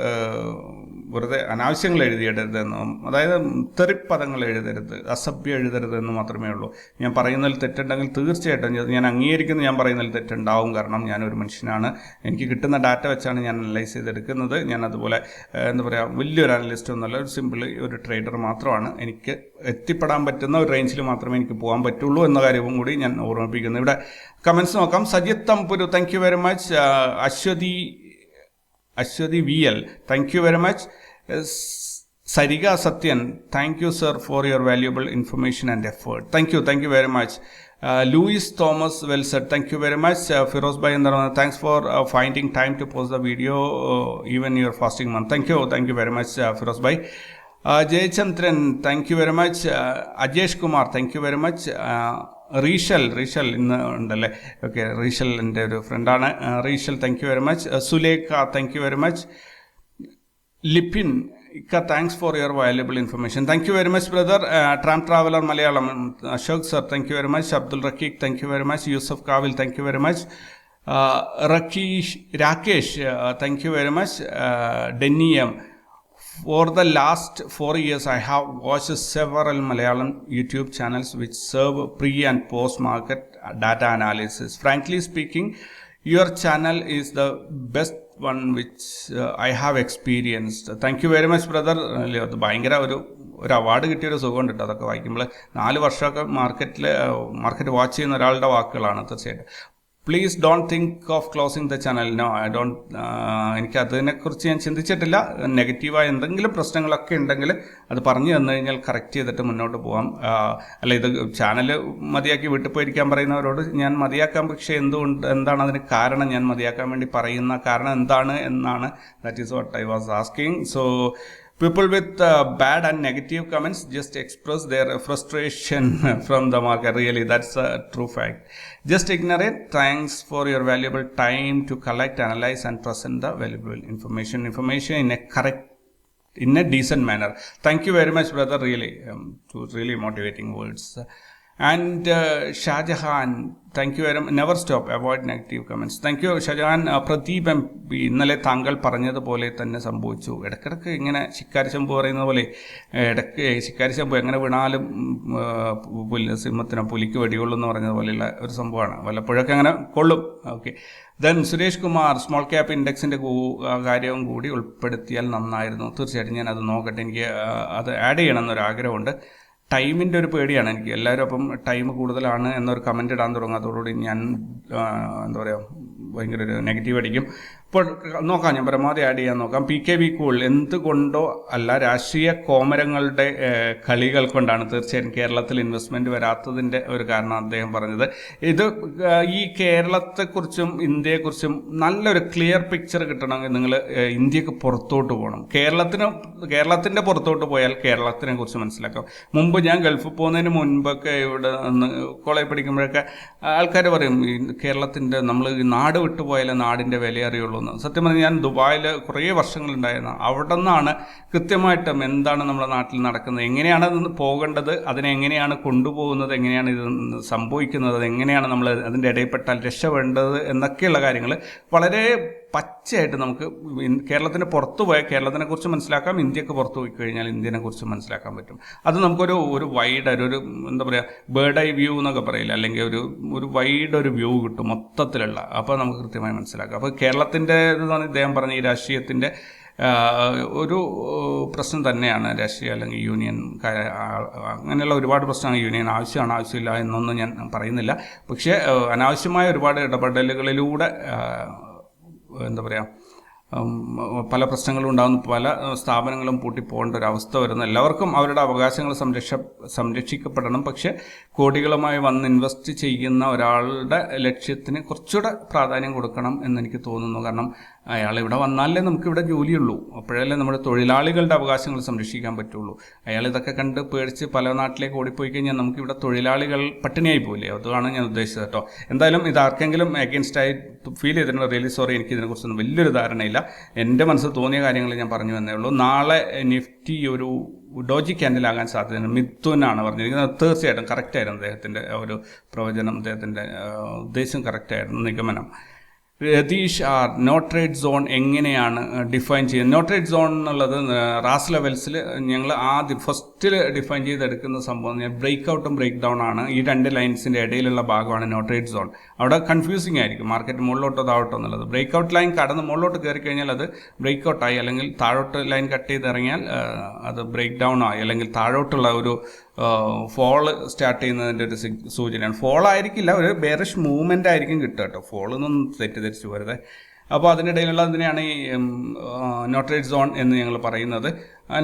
വെറുതെ അനാവശ്യങ്ങൾ എഴുതിയിടരുതെന്നും അതായത് തെറിപ്പദങ്ങൾ എഴുതരുത് അസഭ്യം എഴുതരുതെന്ന് മാത്രമേ ഉള്ളൂ. ഞാൻ പറയുന്നതിൽ തെറ്റുണ്ടെങ്കിൽ തീർച്ചയായിട്ടും ഞാൻ- ഞാൻ അംഗീകരിക്കുന്ന ഞാൻ പറയുന്നതിൽ തെറ്റുണ്ടാവും. കാരണം ഞാനൊരു മനുഷ്യനാണ്. എനിക്ക് കിട്ടുന്ന ഡാറ്റ വെച്ചാണ് ഞാൻ അനലൈസ് ചെയ്തെടുക്കുന്നത്. ഞാൻ അതുപോലെ എന്താ പറയുക വലിയൊരു അനലിസ്റ്റ് ഒന്നുമല്ല ഒരു സിമ്പിൾ ഒരു ട്രേഡർ മാത്രമാണ്. എനിക്ക് എത്തിപ്പെടാൻ പറ്റുന്ന ഒരു റേഞ്ചിൽ മാത്രമേ എനിക്ക് പോകാൻ പറ്റുള്ളൂ എന്ന കാര്യവും കൂടി ഞാൻ ഓർമ്മിപ്പിക്കുന്നു. ഇവിടെ കമൻസ് നോക്കാം. Sajith Thamburu thank you very much Aswathy Aswathy V L thank you very much Sarika Sathyan thank you sir for your valuable information and effort thank you thank you very much Louis Thomas well said thank you very much Firoz bhai എന്ന് പറയുന്നത് thanks for finding time to post the video even your fasting month thank you thank you very much Firoz bhai Jayachandran thank you very much Ajesh Kumar thank you very much Reeshal Reeshal ഇന്ന് ഉണ്ടല്ലേ ഓക്കെ റീഷൽ എന്റെ ഒരു ഫ്രണ്ടാണ് Reeshal thank you very much Sulekha thank you very much Lipin thanks for your valuable information. Thank you very much, brother. Uh, Tram Traveler Malayalam, um, Shag sir, thank you very much. Abdul Rakik, thank you very much. Yusuf Kavil, thank you very much. Uh, Rakesh, uh, thank you very much. Uh, Deniam, for the last four years, I have watched several Malayalam YouTube channels which serve pre and post market data analysis. Frankly speaking, your channel is the best one which uh, I have experienced. Thank you very much, brother. അത് ഭയങ്കര ഒരു ഒരു അവാർഡ് കിട്ടിയ ഒരു സുഖം കേട്ടോ അതൊക്കെ വായിക്കുമ്പോൾ നാല് വർഷമൊക്കെ മാർക്കറ്റിൽ മാർക്കറ്റ് വാച്ച് ചെയ്യുന്ന ഒരാളുടെ വാക്കുകളാണ് തീർച്ചയായിട്ടും please don't think of closing the channel no I don't എനിക്ക് അതിനെക്കുറിച്ച് ഞാൻ ചിന്തിച്ചിട്ടില്ല. നെഗറ്റീവായ എന്തെങ്കിലും പ്രശ്നങ്ങളൊക്കെ ഉണ്ടെങ്കിൽ അത് പറഞ്ഞു തന്നു കഴിഞ്ഞാൽ കറക്റ്റ് ചെയ്തിട്ട് മുന്നോട്ട് പോകാം അല്ല ഇത് ചാനൽ മതിയാക്കി വിട്ടു പോയിരിക്കാൻ പറയുന്നവരോട് ഞാൻ മതിയാക്കാൻ പക്ഷേ എന്തുകൊണ്ട് എന്താണ് അതിന് കാരണം? ഞാൻ മതിയാക്കാൻ വേണ്ടി പറയുന്ന കാരണം എന്താണ്? എന്നാണ്. That is what I was asking so People with uh, bad and negative comments just express their frustration from the market. Really, that's a true fact. Just ignore it. Thanks for your valuable time to collect, analyze, and present the valuable information. Information in a correct, in a decent manner. Thank you very much, brother. Really, um, two really motivating words. And uh, Shahjahan, thank you never stop negative comments. Thank you, Shahjahan. Uh, Pradeep M P ഇന്നലെ താങ്കൾ പറഞ്ഞതുപോലെ തന്നെ സംഭവിച്ചു. ഇടയ്ക്കിടയ്ക്ക് ഇങ്ങനെ ശിക്കാരി ശംഭു പറയുന്ന പോലെ ഇടയ്ക്ക് ശിക്കാരി ശംഭു എങ്ങനെ വീണാലും പുല്ല് സിംഹത്തിനോ പുലിക്ക് വെടിയുള്ളൂ എന്ന് പറഞ്ഞത് പോലെയുള്ള ഒരു സംഭവമാണ്. വല്ലപ്പോഴൊക്കെ അങ്ങനെ കൊള്ളും. Okay then Suresh Kumar small cap ഇൻഡെക്സിന്റെ കാര്യവും കൂടി ഉൾപ്പെടുത്തിയാൽ നന്നായിരുന്നു. തീർച്ചയായിട്ടും ഞാൻ അത് നോക്കട്ടെ. എനിക്ക് അത് ആഡ് ചെയ്യണമെന്നൊരു ആഗ്രഹമുണ്ട് ടൈമിന്റെ ഒരു പേടിയാണ് എനിക്ക്. എല്ലാവരും അപ്പം ടൈം കൂടുതലാണ് എന്നൊരു കമന്റ് ഇടാൻ തുടങ്ങാത്തതോടുകൂടി ഞാൻ എന്താ പറയുക ഭയങ്കര ഒരു നെഗറ്റീവ് അടിക്കും. ഇപ്പോൾ നോക്കാം ഞാൻ പരമാവധി ആഡ് ചെയ്യാൻ നോക്കാം. പി കെ വി കൂൾ എന്തുകൊണ്ടോ അല്ല രാഷ്ട്രീയ കോമരങ്ങളുടെ കളികൾ കൊണ്ടാണ് തീർച്ചയായും കേരളത്തിൽ ഇൻവെസ്റ്റ്മെന്റ് വരാത്തതിന്റെ ഒരു കാരണം അദ്ദേഹം പറഞ്ഞത്. ഇത് ഈ കേരളത്തെക്കുറിച്ചും ഇന്ത്യയെക്കുറിച്ചും നല്ലൊരു ക്ലിയർ പിക്ചർ കിട്ടണമെങ്കിൽ നിങ്ങൾ ഇന്ത്യയ്ക്ക് പുറത്തോട്ട് പോകണം. കേരളത്തിന് കേരളത്തിന്റെ പുറത്തോട്ട് പോയാൽ കേരളത്തിനെ കുറിച്ച് മനസ്സിലാക്കാം. മുമ്പ് ഞാൻ ഗൾഫിൽ പോകുന്നതിന് മുൻപൊക്കെ ഇവിടെ കോളേജ് പഠിക്കുമ്പോഴൊക്കെ ആൾക്കാർ പറയും കേരളത്തിന്റെ നമ്മൾ നാട് വിട്ടുപോയാലേ നാടിന്റെ വില അറിയുള്ളൂ തോന്നുന്നത് സത്യം പറഞ്ഞാൽ ഞാൻ ദുബായിൽ കുറേ വർഷങ്ങളുണ്ടായിരുന്നു. അവിടെ നിന്നാണ് കൃത്യമായിട്ടും എന്താണ് നമ്മുടെ നാട്ടിൽ നടക്കുന്നത്? എങ്ങനെയാണ് പോകേണ്ടത്? അതിനെ എങ്ങനെയാണ് കൊണ്ടുപോകുന്നത്? എങ്ങനെയാണ് ഇത് സംഭവിക്കുന്നത്? എങ്ങനെയാണ് നമ്മൾ അതിന്റെ ഇടയിൽപ്പെട്ടാൽ രക്ഷപ്പെടേണ്ടത് എന്നൊക്കെയുള്ള കാര്യങ്ങൾ വളരെ പച്ചയായിട്ട് നമുക്ക് കേരളത്തിന് പുറത്ത് പോയാൽ കേരളത്തിനെ കുറിച്ച് മനസ്സിലാക്കാം ഇന്ത്യയ്ക്ക് പുറത്ത് പോയി കഴിഞ്ഞാൽ ഇന്ത്യനെ കുറിച്ച് മനസ്സിലാക്കാൻ പറ്റും. അത് നമുക്കൊരു ഒരു വൈഡ് ഒരു എന്താ പറയുക ബേർഡ് ഐ വ്യൂ എന്നൊക്കെ പറയില്ല? അല്ലെങ്കിൽ ഒരു ഒരു വൈഡ് ഒരു വ്യൂ കിട്ടും മൊത്തത്തിലുള്ള. അപ്പോൾ നമുക്ക് കൃത്യമായി മനസ്സിലാക്കാം. അപ്പോൾ കേരളത്തിന്റെ പറഞ്ഞാൽ ഇദ്ദേഹം പറഞ്ഞ ഈ രാഷ്ട്രീയത്തിന്റെ ഒരു പ്രശ്നം തന്നെയാണ് രാഷ്ട്രീയ അല്ലെങ്കിൽ യൂണിയൻ അങ്ങനെയുള്ള ഒരുപാട് പ്രശ്നമാണ് യൂണിയൻ ആവശ്യമാണ് ആവശ്യമില്ല എന്നൊന്നും ഞാൻ പറയുന്നില്ല. പക്ഷേ അനാവശ്യമായ ഒരുപാട് ഇടപെടലുകളിലൂടെ എന്താ പറയുക പല പ്രശ്നങ്ങളും ഉണ്ടാകുന്നു പല സ്ഥാപനങ്ങളും പൂട്ടിപ്പോകേണ്ട ഒരു അവസ്ഥ വരുന്ന. എല്ലാവർക്കും അവരുടെ അവകാശങ്ങൾ സംരക്ഷ സംരക്ഷിക്കപ്പെടണം. പക്ഷെ കോടികളുമായി വന്ന് ഇൻവെസ്റ്റ് ചെയ്യുന്ന ഒരാളുടെ ലക്ഷ്യത്തിന് കുറച്ചുകൂടെ പ്രാധാന്യം കൊടുക്കണം എന്ന് എനിക്ക് തോന്നുന്നു. കാരണം അയാൾ ഇവിടെ വന്നാലേ നമുക്ക് ഇവിടെ ജോലിയുള്ളൂ. അപ്പോഴല്ലേ നമ്മുടെ തൊഴിലാളികളുടെ അവകാശങ്ങൾ സംരക്ഷിക്കാൻ പറ്റുള്ളൂ. അയാൾ ഇതൊക്കെ കണ്ട് പേടിച്ച് പല നാട്ടിലേക്ക് ഓടിപ്പോയി കഴിഞ്ഞാൽ നമുക്ക് ഇവിടെ തൊഴിലാളികൾ പട്ടിണിയായി പോയില്ലേ അതാണ് ഞാൻ ഉദ്ദേശിച്ചത് കേട്ടോ. എന്തായാലും ഇത് ആർക്കെങ്കിലും അഗേൻസ്റ്റ് ആയി ഫീൽ ചെയ്തിട്ടുണ്ട്? റിയലി സോറി എനിക്ക് ഇതിനെക്കുറിച്ചൊന്നും വലിയൊരു ധാരണയില്ല. എന്റെ മനസ്സിൽ തോന്നിയ കാര്യങ്ങൾ ഞാൻ പറഞ്ഞു വന്നേ ഉള്ളൂ. നാളെ നിഫ്റ്റി ഒരു ഡോജി ക്യാൻഡിലാകാൻ സാധ്യതയുണ്ട്. മിഥുനാണ് പറഞ്ഞിരിക്കുന്നത്. തീർച്ചയായിട്ടും കറക്റ്റായിരുന്നു അദ്ദേഹത്തിന്റെ ഒരു പ്രവചനം അദ്ദേഹത്തിന്റെ ഉദ്ദേശം കറക്റ്റായിരുന്നു നിഗമനം. Ratheesh R no trade zone എങ്ങനെയാണ് ഡിഫൈൻ ചെയ്യുന്നത്? നോട്രേറ്റ് സോൺ എന്നുള്ളത് റാസ് ലെവൽസിൽ ഞങ്ങൾ ആദ്യം ഫസ്റ്റിൽ ഡിഫൈൻ ചെയ്തെടുക്കുന്ന സംഭവം ബ്രേക്ക് ഔട്ടും ബ്രേക്ക് ഡൗൺ ആണ്. ഈ രണ്ട് ലൈൻസിന്റെ ഇടയിലുള്ള ഭാഗമാണ് നോട്രേറ്റ് സോൺ അവിടെ കൺഫ്യൂസിങ് ആയിരിക്കും. മാർക്കറ്റ് മുകളിലോട്ടോ താഴോട്ടോ എന്നുള്ളത്. ബ്രേക്ക് ഔട്ട് ലൈൻ കടന്ന് മുകളിലോട്ട് കയറി കഴിഞ്ഞാൽ അത് ബ്രേക്ക് ഔട്ടായി അല്ലെങ്കിൽ താഴോട്ട് ലൈൻ കട്ട് ചെയ്തിറങ്ങിയാൽ അത് ബ്രേക്ക് ഡൗൺ ആയി. അല്ലെങ്കിൽ താഴോട്ടുള്ള ഒരു ഫോൾ സ്റ്റാർട്ട് ചെയ്യുന്നതിന്റെ ഒരു സൂചനയാണ്. ഫോൾ ആയിരിക്കില്ല ഒരു ബേറിഷ് മൂവ്മെന്റ് ആയിരിക്കും കിട്ടുക കേട്ടോ. ഫോൾ എന്നൊന്നും തെറ്റിദ്ധരിച്ചു പോരുത് അപ്പോൾ അതിനിടയിലുള്ള അതിനെയാണ് ഈ നോട്ടറേറ്റ് സോൺ എന്ന് ഞങ്ങൾ പറയുന്നത്.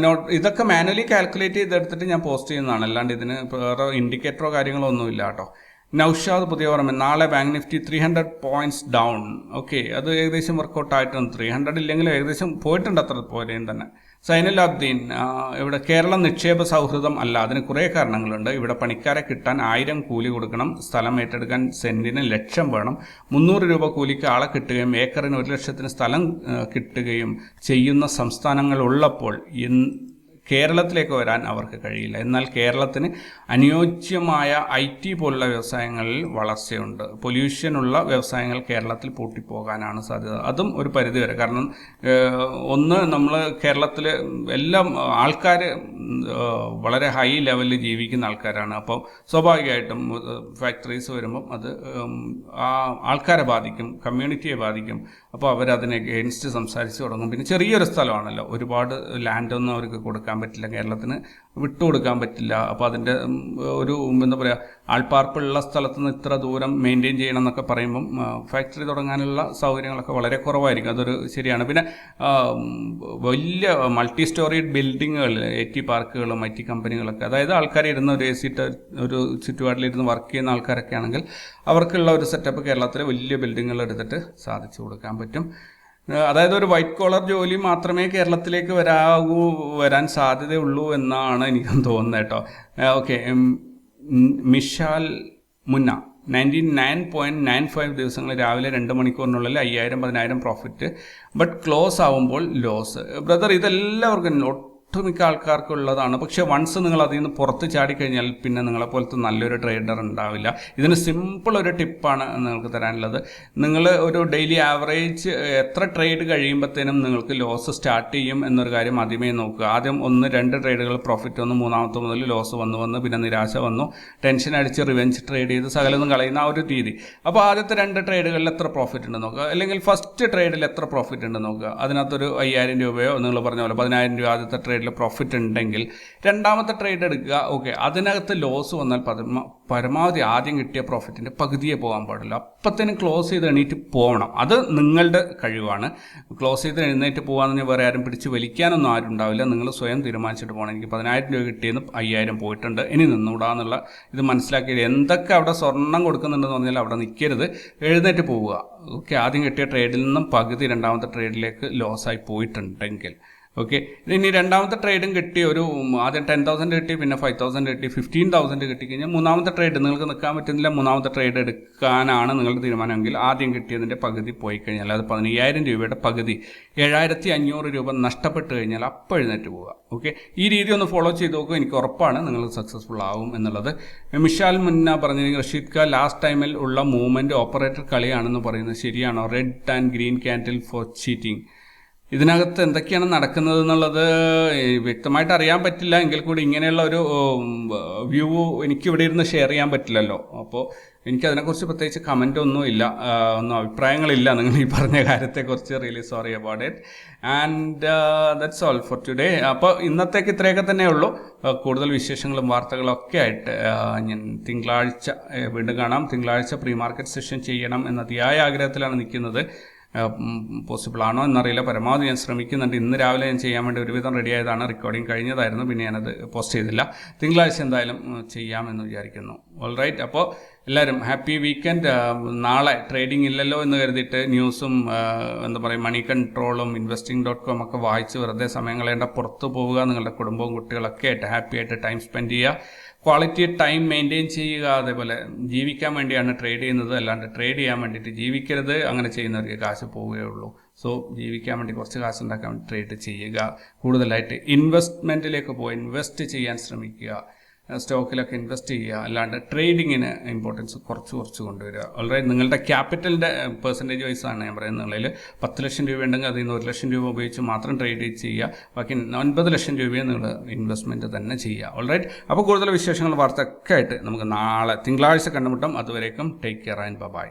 നോട്ട് ഇതൊക്കെ മാനുവലി കാൽക്കുലേറ്റ് ചെയ്തെടുത്തിട്ട് ഞാൻ പോസ്റ്റ് ചെയ്യുന്നതാണ്. അല്ലാണ്ട് ഇതിന് വേറെ ഇൻഡിക്കേറ്ററോ കാര്യങ്ങളോ ഒന്നുമില്ല കേട്ടോ. നൌഷാദ് പുതിയ ഓർമ്മ നാളെ Bank Nifty three hundred points down okay അത് ഏകദേശം വർക്കൗട്ട് ആയിട്ടുണ്ട്. ത്രീ ഹൺഡ്രഡ് ഇല്ലെങ്കിലും ഏകദേശം പോയിട്ടുണ്ട് അത്ര പോലെയും തന്നെ. ആ, ഇവിടെ കേരളം നിക്ഷേപ സൗഹൃദം അല്ല. അതിന് കുറേ കാരണങ്ങളുണ്ട്. ഇവിടെ പണിക്കാരെ കിട്ടാൻ ആയിരം കൂലി കൊടുക്കണം. സ്ഥലം ഏറ്റെടുക്കാൻ സെന്റിന് ലക്ഷം വേണം. മുന്നൂറ് രൂപ കൂലിക്ക് ആളെ കിട്ടുകയും ഏക്കറിന് ഒരു ലക്ഷത്തിന് സ്ഥലം കിട്ടുകയും ചെയ്യുന്ന സംസ്ഥാനങ്ങൾ ഉള്ളപ്പോൾ കേരളത്തിലേക്ക് വരാൻ അവർക്ക് കഴിയില്ല. എന്നാൽ കേരളത്തിന് അനുയോജ്യമായ ഐ ടി പോലുള്ള വ്യവസായങ്ങളിൽ വളർച്ചയുണ്ട്. പൊല്യൂഷനുള്ള വ്യവസായങ്ങൾ കേരളത്തിൽ പൂട്ടിപ്പോകാനാണ് സാധ്യത. അതും ഒരു പരിധിവരെ. കാരണം ഒന്ന് നമ്മൾ കേരളത്തിൽ എല്ലാം ആൾക്കാർ വളരെ ഹൈ ലെവലിൽ ജീവിക്കുന്ന ആൾക്കാരാണ്. അപ്പോൾ സ്വാഭാവികമായിട്ടും ഫാക്ടറീസ് വരുമ്പം അത് ആ ആൾക്കാരെ ബാധിക്കും കമ്മ്യൂണിറ്റിയെ ബാധിക്കും. അപ്പോൾ അവരതിനെ എഗെയിൻസ്റ്റ് സംസാരിച്ച് തുടങ്ങും. പിന്നെ ചെറിയൊരു സ്ഥലമാണല്ലോ. ഒരുപാട് ലാൻഡൊന്നും അവർക്ക് കൊടുക്കാൻ പറ്റില്ല കേരളത്തിന്. വിട്ടുകൊടുക്കാൻ പറ്റില്ല. അപ്പോൾ അതിന്റെ ഒരു എന്താ പറയുക ആൾപ്പാർപ്പുള്ള സ്ഥലത്ത് നിന്ന് ഇത്ര ദൂരം മെയിന്റെയിൻ ചെയ്യണം എന്നൊക്കെ പറയുമ്പം ഫാക്ടറി തുടങ്ങാനുള്ള സൗകര്യങ്ങളൊക്കെ വളരെ കുറവായിരിക്കും. അതൊരു ശരിയാണ്. പിന്നെ വലിയ മൾട്ടി സ്റ്റോറി ബിൽഡിങ്ങുകൾ ഐ ടി പാർക്കുകളും ഐ ടി കമ്പനികളൊക്കെ അതായത് ആൾക്കാർ ഇരുന്ന് ഒരു എ സി ഒരു ചുറ്റുപാടിലിരുന്ന് വർക്ക് ചെയ്യുന്ന ആൾക്കാരൊക്കെ ആണെങ്കിൽ അവർക്കുള്ള ഒരു സെറ്റപ്പ് കേരളത്തിലെ വലിയ ബിൽഡിങ്ങുകൾ എടുത്തിട്ട് സാധിച്ചു കൊടുക്കാൻ പറ്റും. അതായത് ഒരു വൈറ്റ് കോളർ ജോലി മാത്രമേ കേരളത്തിലേക്ക് വരാകൂ വരാൻ സാധ്യതയുള്ളൂ എന്നാണ് എനിക്ക് തോന്നുന്നത് കേട്ടോ. Okay Mishal Munna. Ninety nine point nine five ദിവസങ്ങൾ രാവിലെ രണ്ട് മണിക്കൂറിനുള്ളിൽ അയ്യായിരം പതിനായിരം പ്രോഫിറ്റ് ബട്ട് ക്ലോസ് ആവുമ്പോൾ ലോസ് ബ്രദർ ഇതെല്ലാവർക്കും ഒട്ടുമിക്ക ആൾക്കാർക്കുള്ളതാണ്. പക്ഷേ വൺസ് നിങ്ങൾ അതിൽ നിന്ന് പുറത്ത് ചാടിക്കഴിഞ്ഞാൽ പിന്നെ നിങ്ങളെ പോലത്തെ നല്ലൊരു ട്രേഡർ ഉണ്ടാവില്ല. ഇതിന് സിമ്പിൾ ഒരു ടിപ്പാണ് നിങ്ങൾക്ക് തരാനുള്ളത്. നിങ്ങൾ ഒരു ഡെയിലി ആവറേജ് എത്ര ട്രേഡ് കഴിയുമ്പോഴത്തേനും നിങ്ങൾക്ക് ലോസ് സ്റ്റാർട്ട് ചെയ്യും എന്നൊരു കാര്യം ആദ്യമേ നോക്കുക. ആദ്യം ഒന്ന് രണ്ട് ട്രേഡുകൾ പ്രോഫിറ്റ് വന്നു മൂന്നാമത്തെ മുതൽ ലോസ് വന്നു വന്ന് പിന്നെ നിരാശ വന്നു. ടെൻഷൻ അടിച്ച് റിവെഞ്ച് ട്രേഡ് ചെയ്ത് സകലൊന്നും കളയുന്ന ആ ഒരു രീതി. അപ്പോൾ ആദ്യത്തെ രണ്ട് ട്രേഡുകളിൽ എത്ര പ്രോഫിറ്റ് ഉണ്ട് നോക്കുക. അല്ലെങ്കിൽ ഫസ്റ്റ് ട്രേഡിൽ എത്ര പ്രോഫിറ്റ് ഉണ്ട് നോക്കുക. അതിനകത്തൊരു അയ്യായിരം രൂപയോ നിങ്ങൾ പറഞ്ഞ പോലെ പതിനായിരം രൂപ ആദ്യത്തെ ട്രേഡിൽ പ്രോഫിറ്റ് ഉണ്ടെങ്കിൽ രണ്ടാമത്തെ ട്രേഡ് എടുക്കുക. ഓക്കെ അതിനകത്ത് ലോസ് വന്നാൽ പരമ പരമാവധി ആദ്യം കിട്ടിയ പ്രോഫിറ്റിന്റെ പകുതിയെ പോകാൻ പാടില്ല അപ്പത്തേനും ക്ലോസ് ചെയ്ത് എണീറ്റ് പോകണം അത് നിങ്ങളുടെ കഴിവാണ്. ക്ലോസ് ചെയ്ത് എഴുന്നേറ്റ് പോകാമെന്ന് വേറെ ആരും പിടിച്ച് വലിക്കാനൊന്നും ആരും ഉണ്ടാവില്ല. നിങ്ങൾ സ്വയം തീരുമാനിച്ചിട്ട് പോകണം. എനിക്ക് പതിനായിരം രൂപ കിട്ടിയെന്ന് അയ്യായിരം പോയിട്ടുണ്ട്. ഇനി നിന്നൂടാന്നുള്ള ഇത് മനസ്സിലാക്കി എന്തൊക്കെ അവിടെ സ്വർണം കൊടുക്കുന്നുണ്ടെന്ന് പറഞ്ഞാൽ അവിടെ നിൽക്കരുത് എഴുന്നേറ്റ് പോവുക. ഓക്കെ ആദ്യം കിട്ടിയ ട്രേഡിൽ നിന്നും പകുതി രണ്ടാമത്തെ ട്രേഡിലേക്ക് ലോസായി പോയിട്ടുണ്ടെങ്കിൽ. ഓക്കെ ഇനി രണ്ടാമത്തെ ട്രേഡും കിട്ടി ഒരു ആദ്യം ടെൻ തൗസൻഡ് കിട്ടി പിന്നെ ഫൈവ് തൗസൻഡ് കിട്ടി ഫിഫ്റ്റീൻ തൗസൻഡ് കിട്ടി കഴിഞ്ഞാൽ മൂന്നാമത്തെ ട്രേഡ് നിങ്ങൾക്ക് നിൽക്കാൻ പറ്റുന്നില്ല. മൂന്നാമത്തെ ട്രേഡ് എടുക്കാനാണ് നിങ്ങളുടെ തീരുമാനമെങ്കിൽ ആദ്യം കിട്ടിയതിന്റെ പകുതി പോയി കഴിഞ്ഞാൽ അത് പതിനയ്യായിരം രൂപയുടെ പകുതി ഏഴായിരത്തി അഞ്ഞൂറ് രൂപ നഷ്ടപ്പെട്ട് കഴിഞ്ഞാൽ അപ്പോൾ എഴുന്നേറ്റ് പോവുക. ഓക്കെ ഈ രീതി ഒന്ന് ഫോളോ ചെയ്ത് നോക്കുക. എനിക്ക് ഉറപ്പാണ് നിങ്ങൾ സക്സസ്ഫുൾ ആവും എന്നുള്ളത്. മിഷാൽ മുന്ന പറഞ്ഞിരിക്കുന്നത് റഷീദ് ഖാൻ ലാസ്റ്റ് ടൈമിൽ ഉള്ള മൂവ്മെന്റ് ഓപ്പറേറ്റർ കളിയാണെന്ന് പറയുന്നത് ശരിയാണോ? Red and green candle for cheating ഇതിനകത്ത് എന്തൊക്കെയാണ് നടക്കുന്നത് എന്നുള്ളത് വ്യക്തമായിട്ട് അറിയാൻ പറ്റില്ല. എങ്കിൽ കൂടി ഇങ്ങനെയുള്ള ഒരു വ്യൂ എനിക്ക് ഇവിടെ ഇരുന്ന് ഷെയർ ചെയ്യാൻ പറ്റില്ലല്ലോ. അപ്പോൾ എനിക്ക് അതിനെക്കുറിച്ച് പ്രത്യേകിച്ച് കമന്റ് ഒന്നും ഇല്ല. ഒന്നും അഭിപ്രായങ്ങളില്ല നിങ്ങൾ ഈ പറഞ്ഞ കാര്യത്തെക്കുറിച്ച്. Really sorry about it and that's all for today അപ്പോൾ ഇന്നത്തേക്ക് ഇത്രയൊക്കെ തന്നെ ഉള്ളൂ. കൂടുതൽ വിശേഷങ്ങളും വാർത്തകളും ഒക്കെ ആയിട്ട് ഞാൻ തിങ്കളാഴ്ച വീണ്ടും കാണാം. തിങ്കളാഴ്ച പ്രീ മാർക്കറ്റ് സെഷൻ ചെയ്യണം എന്ന അതിയായ ആഗ്രഹത്തിലാണ് നിൽക്കുന്നത്. പോസിബിൾ ആണോ എന്നറിയില്ല. പരമാവധി ഞാൻ ശ്രമിക്കുന്നുണ്ട്. ഇന്ന് രാവിലെ ഞാൻ ചെയ്യാൻ വേണ്ടി ഒരുവിധം റെഡി ആയതാണ് റെക്കോർഡിങ് കഴിഞ്ഞതായിരുന്നു. പിന്നെ ഞാനത് പോസ്റ്റ് ചെയ്തില്ല. തിങ്കളാഴ്ച എന്തായാലും ചെയ്യാമെന്ന് വിചാരിക്കുന്നു. ഓൾ റൈറ്റ് അപ്പോൾ എല്ലാവരും ഹാപ്പി വീക്കെൻഡ്. നാളെ ട്രേഡിംഗ് ഇല്ലല്ലോ എന്ന് കരുതിയിട്ട് ന്യൂസും എന്താ പറയുക മണി കൺട്രോളും ഇൻവെസ്റ്റിംഗ് ഡോട്ട് കോം ഒക്കെ വായിച്ച് വെറുതെ സമയം കളയേണ്ട പുറത്ത് പോവുക നിങ്ങളുടെ കുടുംബവും കുട്ടികളൊക്കെ ആയിട്ട് ഹാപ്പി ആയിട്ട് ടൈം സ്പെൻഡ് ചെയ്യുക. ക്വാളിറ്റി ടൈം മെയിന്റെയിൻ ചെയ്യുക അതേപോലെ ജീവിക്കാൻ വേണ്ടിയാണ് ട്രേഡ് ചെയ്യുന്നത്. അല്ലാണ്ട് ട്രേഡ് ചെയ്യാൻ വേണ്ടിയിട്ട് ജീവിക്കരുത് അങ്ങനെ ചെയ്യുന്നവർക്ക് കാശ് പോവുകയുള്ളൂ സോ ജീവിക്കാൻ വേണ്ടി കുറച്ച് കാശ് ഉണ്ടാക്കാൻ വേണ്ടി ട്രേഡ് ചെയ്യുക. കൂടുതലായിട്ട് ഇൻവെസ്റ്റ്മെന്റിലേക്ക് പോയി ഇൻവെസ്റ്റ് ചെയ്യാൻ ശ്രമിക്കുക. സ്റ്റോക്കിലൊക്കെ ഇൻവെസ്റ്റ് ചെയ്യുക. അല്ലാണ്ട് ട്രേഡിങ്ങിന് ഇമ്പോർട്ടൻസ് കുറച്ച് കുറച്ച് കൊണ്ടുവരിക. ഓൾറെഡി നിങ്ങളുടെ ക്യാപിറ്റലിന്റെ പെർസെന്റേജ് വൈസാണ് ഞാൻ പറയുന്നത്. നിങ്ങളിൽ പത്ത് ലക്ഷം രൂപ ഉണ്ടെങ്കിൽ അതിൽ നിന്ന് ഒരു ലക്ഷം രൂപ ഉപയോഗിച്ച് മാത്രം ട്രേഡ് ചെയ്യുക. ബാക്കി ഒൻപത് ലക്ഷം രൂപയെ നിങ്ങൾ ഇൻവെസ്റ്റ്മെന്റ് തന്നെ ചെയ്യുക. ഓൾറൈറ്റ് അപ്പോൾ കൂടുതൽ വിശേഷങ്ങൾ വാർത്തയൊക്കെ ആയിട്ട് നമുക്ക് നാളെ തിങ്കളാഴ്ച കണ്ടുമുട്ടാം. അതുവരേക്കും ടേക്ക് കെയർ ആൻഡ് ബൈ